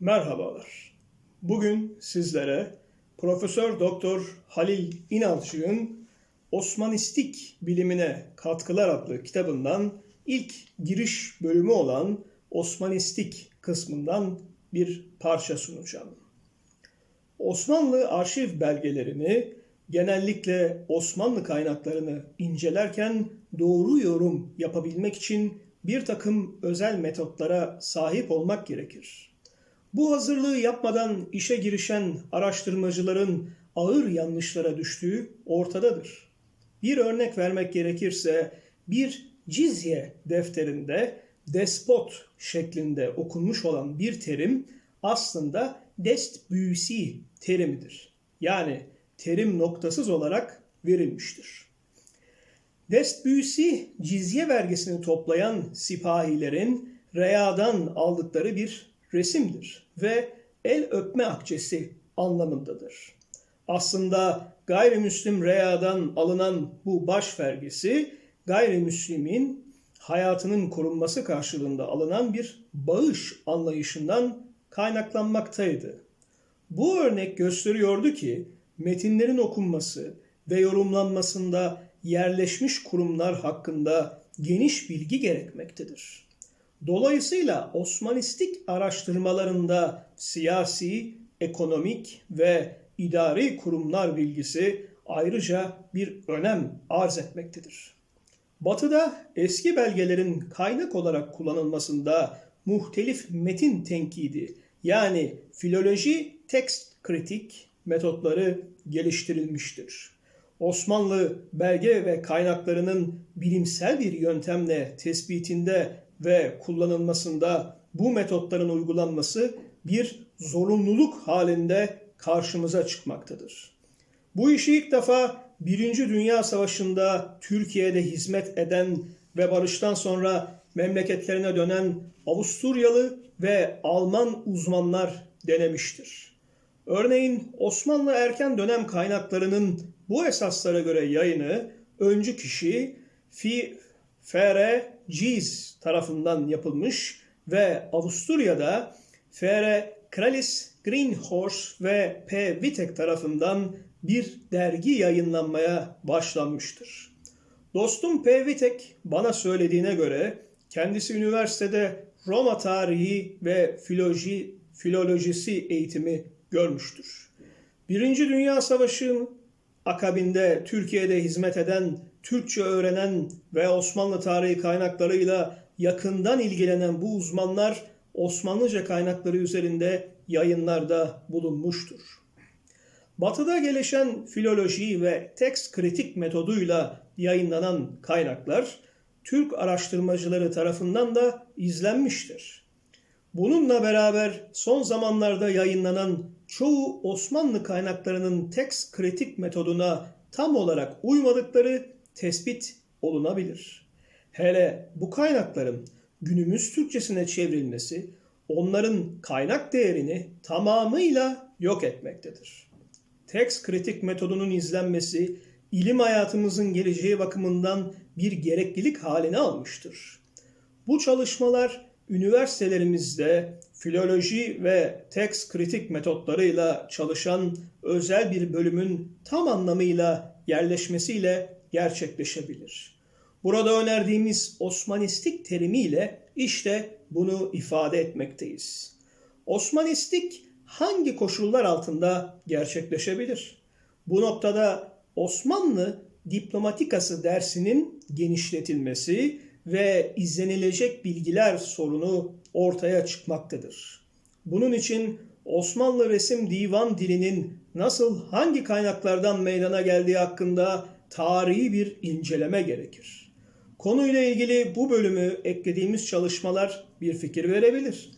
Merhabalar. Bugün sizlere Profesör Doktor Halil İnalcık'ın Osmanistik bilimine katkılar adlı kitabından ilk giriş bölümü olan Osmanistik kısmından bir parça sunacağım. Osmanlı arşiv belgelerini genellikle Osmanlı kaynaklarını incelerken doğru yorum yapabilmek için bir takım özel metotlara sahip olmak gerekir. Bu hazırlığı yapmadan işe girişen araştırmacıların ağır yanlışlara düştüğü ortadadır. Bir örnek vermek gerekirse bir cizye defterinde despot şeklinde okunmuş olan bir terim aslında dest büyüsi terimidir. Yani terim noktasız olarak verilmiştir. Dest büyüsi cizye vergisini toplayan sipahilerin reyadan aldıkları bir resimdir ve el öpme akçesi anlamındadır. Aslında gayrimüslim reyadan alınan bu baş vergisi gayrimüslimin hayatının korunması karşılığında alınan bir bağış anlayışından kaynaklanmaktaydı. Bu örnek gösteriyordu ki metinlerin okunması ve yorumlanmasında yerleşmiş kurumlar hakkında geniş bilgi gerekmektedir. Dolayısıyla Osmanistik araştırmalarında siyasi, ekonomik ve idari kurumlar bilgisi ayrıca bir önem arz etmektedir. Batı'da eski belgelerin kaynak olarak kullanılmasında muhtelif metin tenkidi yani filoloji tekst kritik metotları geliştirilmiştir. Osmanlı belge ve kaynaklarının bilimsel bir yöntemle tespitinde ve kullanılmasında bu metotların uygulanması bir zorunluluk halinde karşımıza çıkmaktadır. Bu işi ilk defa Birinci Dünya Savaşı'nda Türkiye'de hizmet eden ve barıştan sonra memleketlerine dönen Avusturyalı ve Alman uzmanlar denemiştir. Örneğin Osmanlı erken dönem kaynaklarının bu esaslara göre yayını öncü kişi Fi F.R. Gies tarafından yapılmış ve Avusturya'da F.R. Kralis Greenhorst ve P. Wittek tarafından bir dergi yayınlanmaya başlanmıştır. Dostum P. Wittek bana söylediğine göre kendisi üniversitede Roma tarihi ve filoloji, filolojisi eğitimi görmüştür. Birinci Dünya Savaşı'nın akabinde Türkiye'de hizmet eden, Türkçe öğrenen ve Osmanlı tarihi kaynaklarıyla yakından ilgilenen bu uzmanlar Osmanlıca kaynakları üzerinde yayınlarda bulunmuştur. Batı'da gelişen filoloji ve tekst kritik metoduyla yayınlanan kaynaklar Türk araştırmacıları tarafından da izlenmiştir. Bununla beraber son zamanlarda yayınlanan çoğu Osmanlı kaynaklarının tekst kritik metoduna tam olarak uymadıkları tespit olunabilir. Hele bu kaynakların günümüz Türkçesine çevrilmesi onların kaynak değerini tamamıyla yok etmektedir. Tekst kritik metodunun izlenmesi ilim hayatımızın geleceği bakımından bir gereklilik haline almıştır. Bu çalışmalar üniversitelerimizde filoloji ve tekst kritik metotlarıyla çalışan özel bir bölümün tam anlamıyla yerleşmesiyle gerçekleşebilir. Burada önerdiğimiz Osmanistik terimiyle işte bunu ifade etmekteyiz. Osmanistik hangi koşullar altında gerçekleşebilir? Bu noktada Osmanlı diplomatikası dersinin genişletilmesi ve izlenilecek bilgiler sorunu ortaya çıkmaktadır. Bunun için Osmanlı resim divan dilinin nasıl hangi kaynaklardan meydana geldiği hakkında tarihi bir inceleme gerekir. Konuyla ilgili bu bölümü eklediğimiz çalışmalar bir fikir verebilir.